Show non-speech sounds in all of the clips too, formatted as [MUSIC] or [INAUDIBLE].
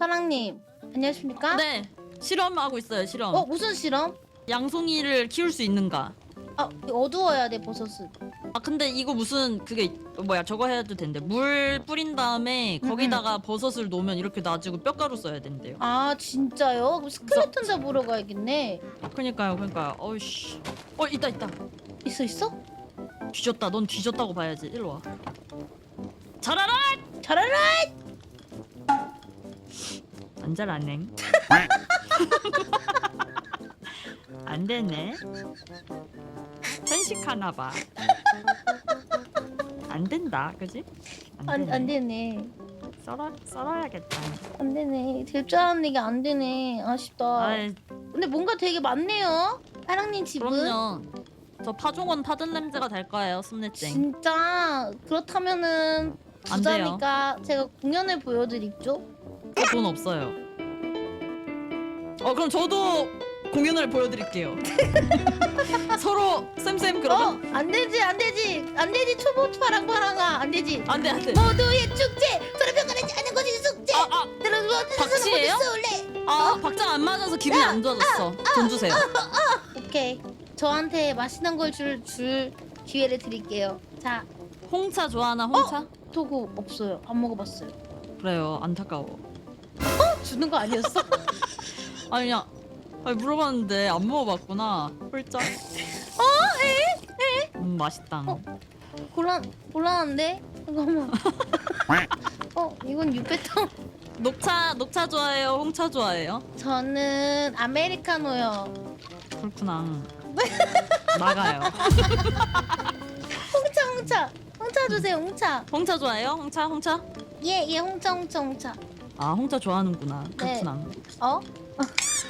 사랑님 안녕하십니까? 네 실험하고 있어요 실험 어 무슨 실험? 양송이를 키울 수 있는가 아 어두워야 돼 버섯은. 아 근데 이거 무슨 그게 있- 뭐야 저거 해도 된대 물 뿌린 다음에 거기다가 버섯을 놓으면 이렇게 놔주고 뼈가루 써야 된대요 아 진짜요? 그럼 스켈레톤 잡으러 가야겠네. 그니까요 그니까요 어이씨 어 있다 있다 있어 있어? 뒤졌다 넌 뒤졌다고 봐야지 일로 와 잘하라 잘하라. 안 잘하네 [LAUGHS] 안 되네 편식하나 봐 안 된다 그지 안, 안 되네. 썰어 썰어야겠다 안 되네. 될 줄 알았는데 이게 안 되네. 아쉽다. 아이 근데 뭔가 되게 많네요. 사랑님 집은. 그럼요 저 파종원 타든 냄새가 될 거예요 슴네땡 진짜 그렇다면은 안 돼요. 부자니까 제가 공연을 보여드리죠. 저 돈 없어요. 어 그럼 저도 공연을 보여드릴게요. [LAUGHS] 서로 쌤쌤 그러면? 어, 안 되지, 안 되지, 안 되지, 초보 파랑 파랑아, 안 되지. 안돼 안돼. 모두의 축제, 소리병가르지 않은 것이 숙제. 아, 아, 들어서 박씨예요? 쏠래. 아 박자 안 맞아서 기분이 안 좋아졌어. 돈 주세요. 오케이, 저한테 맛있는 걸 줄 줄 기회를 드릴게요. 자, 홍차 좋아하나 홍차? 도구 없어요. 안 먹어봤어요. 그래요. 안타까워 주는 거 아니었어? [LAUGHS] 아니 그냥 아니, 물어봤는데 안 먹어봤구나 홀짝 어, 에? 음 맛있다 어? 곤란 곤란한데? 잠깐만. [LAUGHS] 어, 이건 유배통. 녹차 녹차 좋아해요 홍차 좋아해요? 저는 아메리카노요. 그렇구나 [LAUGHS] 나가요 홍차, 홍차, 홍차 주세요, 홍차. 홍차 좋아해요? 홍차 홍차? 예, 예, 홍차, 홍차, 홍차. 아 홍차 좋아하는구나 네. 그렇구나 어?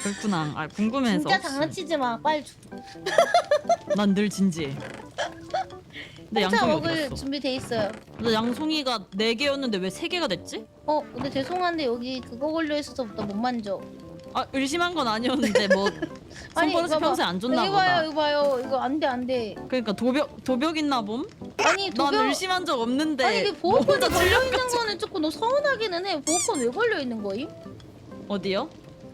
그렇구나 아 궁금해서 진짜. 장난치지 마. 빨리 줘. [LAUGHS] 난늘 진지해 근데 홍차 양송이 어디 먹을 갔어? 준비돼 있어요. 근데 양송이가 4 개였는데 왜 3 개가 됐지? 어, 근데 죄송한데 여기 그거 걸려 있어서 나 못 만져. 아 의심한 건 아니었는데 뭐 [LAUGHS] 아니, 손버릇이 이거 봐. 평소에 안 좋나 보다 봐요, 이거 봐요. 이거 안 돼, 안 돼. 그러니까 도벽 도벽 있나 봄? 아니, 난 도벽. 의심한 적 없는데 아니, 이게 뭐 보호권이 혼자 걸려 있는 거는 조금 너 서운하기는 해. 보호권 왜 걸려 있는 거임? 어디요?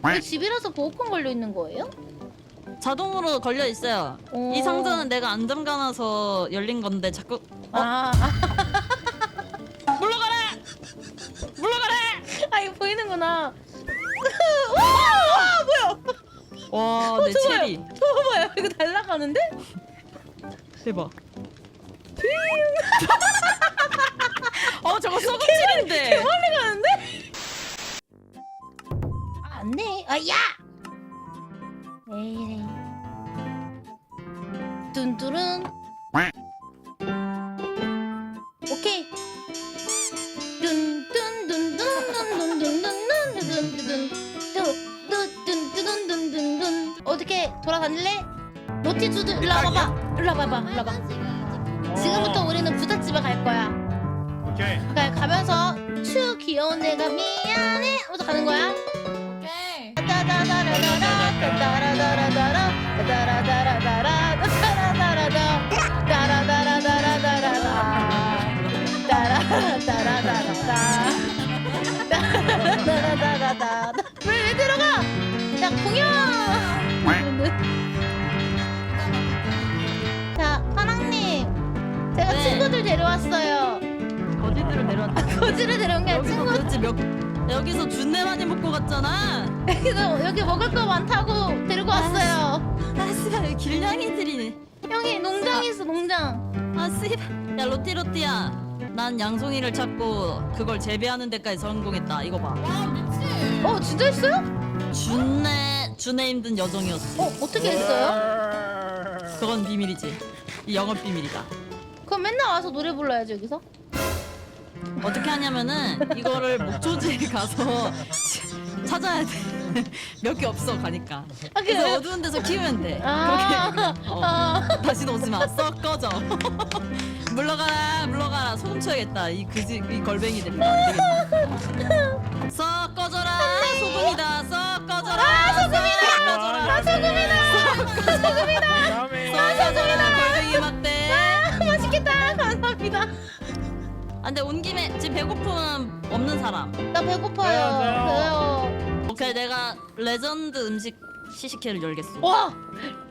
이게 집이라서 보호권 걸려 있는 거예요? 자동으로 걸려 있어요. 오. 이 상자는 내가 안 잠가놔서 열린 건데 자꾸 어? 아, 아, [LAUGHS] 와, 내 좋아요. 체리 봐봐요, 이거 날라가는데? 대박. 어, 저거 썩은 체리인데. 날라가는데? 아, 안 돼. 아, 야! 왜 이래. 뚠뚜른. 뚠뚠뚠뚠뚠뚠뚠뚠뚠뚠뚠뚠뚠뚠뚠뚠 어떻게 돌아다닐래? 노티주드 일로 와봐봐 일로 와봐봐 일로 와봐 지금부터 우리는 부잣집에 갈 거야 오케이. 그러니까 가면서 추 귀여운 내가 미안해 하면서 가는 거야 오케이. 데려왔어요 어디로 내려왔다. 거지를 데려온 게 여기서 친구 도대체 몇 여기서 준내 많이 먹고 갔잖아. 그래서 여기 먹을 거 많다고 데리고 왔어요 아, 씨발 여기 길냥이들이네. 형이 농장 있어 농장 아, 씨발. 야, 로티 로티야. 난 양송이를 찾고 그걸 재배하는 데까지 성공했다. 이거 봐. 와 미친. 어 진짜 있어요? 준내 준내 힘든 여정이었어. 어 어떻게 했어요? 그건 비밀이지. 이 영업 비밀이다. 그럼 맨날 와서 노래 불러야지 여기서 어떻게 하냐면은 이거를 목조지에 [LAUGHS] 가서 찾아야 돼. 몇 개 없어 가니까. 아 그래서 그래요? 어두운 데서 키우면 돼. 아, 그렇게 어. 아, 다시 오지 마. 썩 꺼져. [LAUGHS] 물러가라, 물러가라. 소금 쳐야겠다. 이 그지, 이 걸뱅이들이 안 [LAUGHS] 되겠다. 썩 꺼져라. 소금이다. 썩 근데 온 김에 지금 배고픔 없는 사람. 나 배고파요. 네, 배요. 오케이 내가 레전드 음식 시식회를 열겠어. 와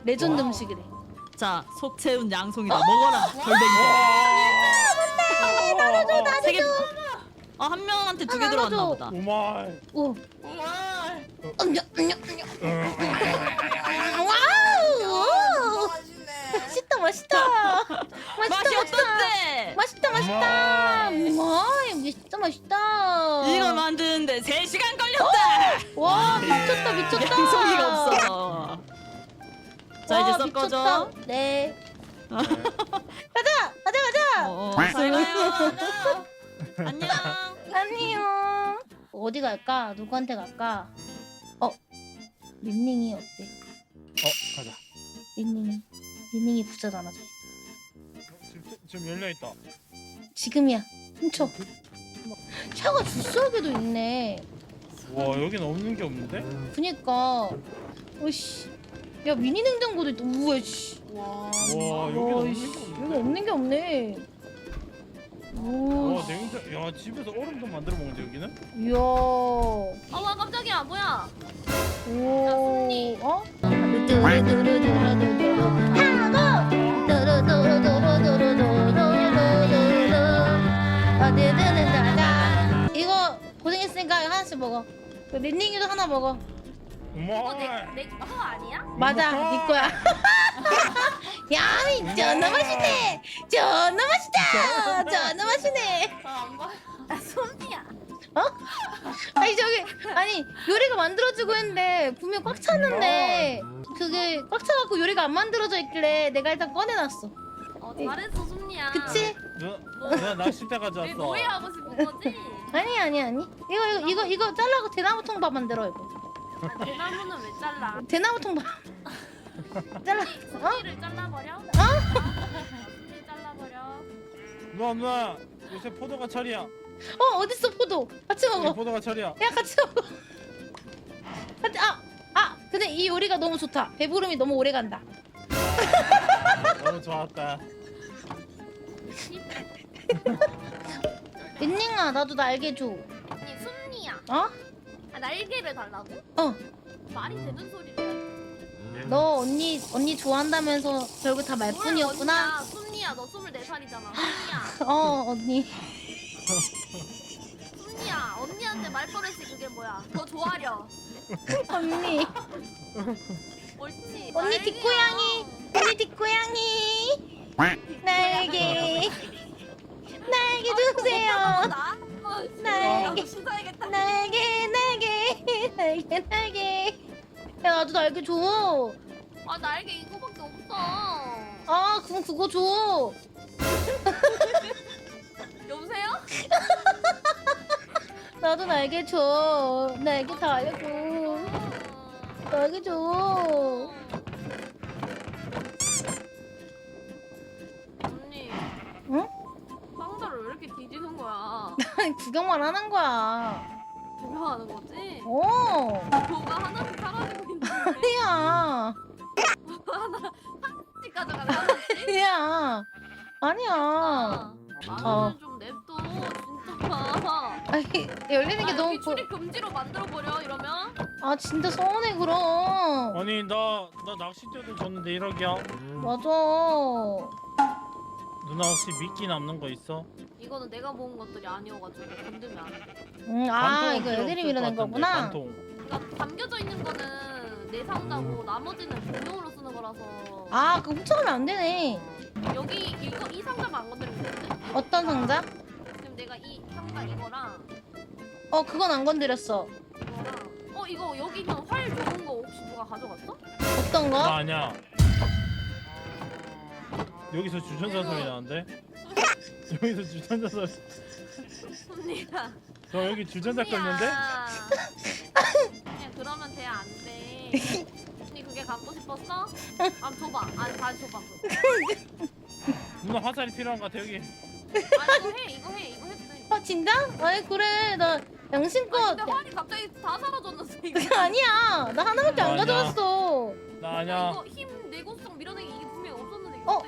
레전드 와. 음식이래. 자, 속 채운 양송이다. 먹어라. 골뱅이. 나눠줘 나세 개. 어, 한 명한테 두 개 아, 들어왔나 나눠줘. 보다. 오마이 오. 우와. 음냐 음냐 음냐. 맛있다 [LAUGHS] 맛있다. 맛이 맛있다 어떤데? 맛있다 맛있다. 와 맛있다 맛있다. 이거 만드는데 3시간 걸렸다. 와 미쳤다 미쳤다. 양송이가 없어. 자, 이제 와, 섞어줘. 미쳤다. 네. [LAUGHS] 가자 가자 가자. 어, 어, 잘 가요. 안녕. 안녕. 어디 갈까? 누구한테 갈까? 어, 린닝이 어때? 어 가자 린닝 이. 린닝이 부자잖아. 쟤. 지금, 지금 열려 있다 지금이야. 훔쳐. 차가 주스하게도 있네. 와 여긴 없는 게 없는데? 그니까. 오씨. 야 미니 냉장고도 있다. 우와 씨. 와. 와 없는 씨. 여기 없는데? 없는 게 없네. 오. 와 냉장 야 집에서 얼음도 만들어 먹는데 여기는? 이야. 어와 깜짝이야 뭐야? 오. 어? 두루두루두루두루 나다. 이거 고생했으니까 이거 하나씩 먹어. 그 린닝이도 하나 먹어. 오마이 내거 아니야? 맞아, 먹어. 네 거야. 야, 존나 맛있네. 존나 맛있다. 존나 맛있네. 아안 봐. 아 손이야. 아니 저기 아니 요리가 만들어지고 했는데 분명 꽉 찼는데 그게 꽉 차갖고 요리가 안 만들어져 있길래 내가 일단 꺼내놨어. 어 잘했어 손이야. 그치? 누나 누나 낚싯대 내 가져왔어 노예 하고 싶은 거지? 아니 아니 아니. 이거 이거 이거 이거 잘라고 대나무 통밥 만들어 이거. 아, 대나무는 왜 잘라? 대나무 통밥. [LAUGHS] 잘라. 어? 손이를 잘라버려? 손이 잘라버려. 누나 누나 요새 포도가 철이야 어 어딨어 포도? 같이 먹어. 포도가 철이야 야 같이 먹어. 같이 아 아. 근데 이 요리가 너무 좋다. 배부름이 너무 오래 간다. 너무 좋았다 [LAUGHS] 린닝아 나도 날개 줘. 아니 손이야. 어? 아, 날개를 달라고? 어. 말이 되는 소리를. 해. 너 언니 언니 좋아한다면서 결국 다 말뿐이었구나. 손이야 너 24살이잖아. 손이야. 어 언니. 손이야 언니한테 말버릇이 그게 뭐야? 더 좋아하려. [LAUGHS] 언니. 옳지. 언니 날개야. 뒷고양이. 언니 뒷고양이. 날개. [LAUGHS] 날개 주세요. 날개. 신사야겠다. 날개 날개 날개 날개. 야 나도 날개 줘. 아 날개 이거밖에 없어. 아 그럼 그거 줘. [LAUGHS] 여보세요? [LAUGHS] 나도 날개 줘. 날개 다 알려줘. 날개 줘. 뒤지는 거야? 아니 구경만 하는 거야. 구경하는 거지? 어. 뭐가 하나씩 사라지고 있는데 아니야. 하나씩? 아니야. 아니야. 아, 어. 나는 좀 냅둬 진짜. 아니 열리는 게 아, 너무 여기 보... 출입 금지로 만들어 버려 이러면. 아 진짜 서운해 그럼. 아니 나 나 낚싯대도 줬는데 1억이야 맞아. 누나 혹시 미끼 남는 거 있어? 이거는 내가 모은 것들이 아니어가지고 건들면 안 돼. 응, 아 이거 애들이 밀어낸 거구나. 반통. 그러니까 담겨져 있는 거는 내 상자고 나머지는 공용으로 쓰는 거라서. 아 그거 훔쳐가면 안 되네. 여기 이거 이 상자만 안 건드리면 되는데? 어떤 상자? 지금 내가 이 상자 이거랑 어 그건 안 건드렸어. 이거랑 어 이거 여기 있는 활 좋은 거 혹시 누가 가져갔어? 어떤 거? 나 아니야 여기서 주전자 소리 나는데? [LAUGHS] 여기서 주전자 소리 손이야. 저 여기 주전자 껐는데? 그냥 그러면 돼 안 돼. 언니 그게 갖고 싶었어? 아 줘봐. 아 다시 줘봐. 누나 화살이 필요한 것 같아 여기 아 이거 해 이거 해 이거 해도 돼. 아 진짜? 아니 그래 나 양심껏. 아 근데 활이 갑자기 다 사라졌는데 이거. 그게 [LAUGHS] 아니야. 나 하나밖에 안 아니야. 가져왔어. 나 야, 아니야 이거 힘 내구성 밀어내기 이게 분명히 없었는데 이거 어?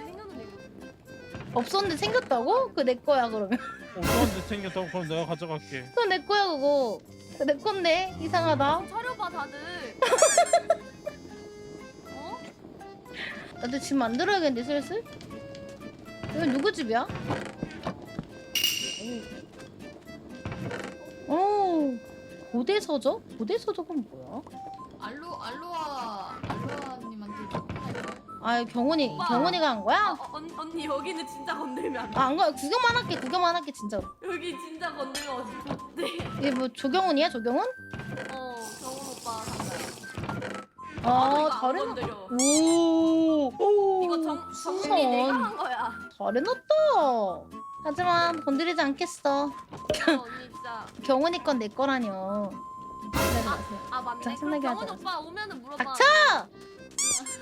없었는데 생겼다고? 그거 내 거야 그러면. 없었는데 챙겼다고 그럼 내가 가져갈게 그거 내 거야 그거. 그거 내 건데 이상하다. 차려봐 다들. [LAUGHS] 어? 나도 집 만들어야겠는데 슬슬. 이건 누구 집이야? 오. 고대 서적? 고대 서적은 뭐야? 알로 알로아 알로아님한테 좀아 경훈이 오빠. 경훈이가 한 아, 거야? 어, 언, 언니 여기는 진짜 건들면 안 돼. 아 안 가. 구경만 할게. 구경만 할게 진짜. 여기 진짜 건들면 어디 네 이게 뭐 조경훈이야 조경훈? 어 경훈 오빠. 아 이거 안 다른. 건드려. 오. 오. 이거 정. 정리 내가 한 거야. 잘해놨다. 하지만 건드리지 않겠어. 어, 언니 진짜. 경훈이 건 내 거라뇨. 기다려 마세요. 아 맞네. 그럼 하지 경훈 오빠 오면은 물어봐. 닥쳐!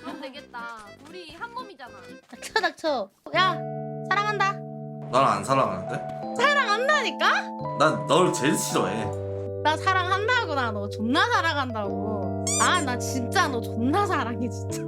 그럼 되겠다. 우리 한 몸이잖아. 닥쳐 닥쳐. 야 사랑한다. 날 안 사랑하는데? 사랑한다니까? 난 널 제일 싫어해. 나 사랑한다고 나 너 존나 사랑한다고. 아 나 진짜 너 존나 사랑해 진짜.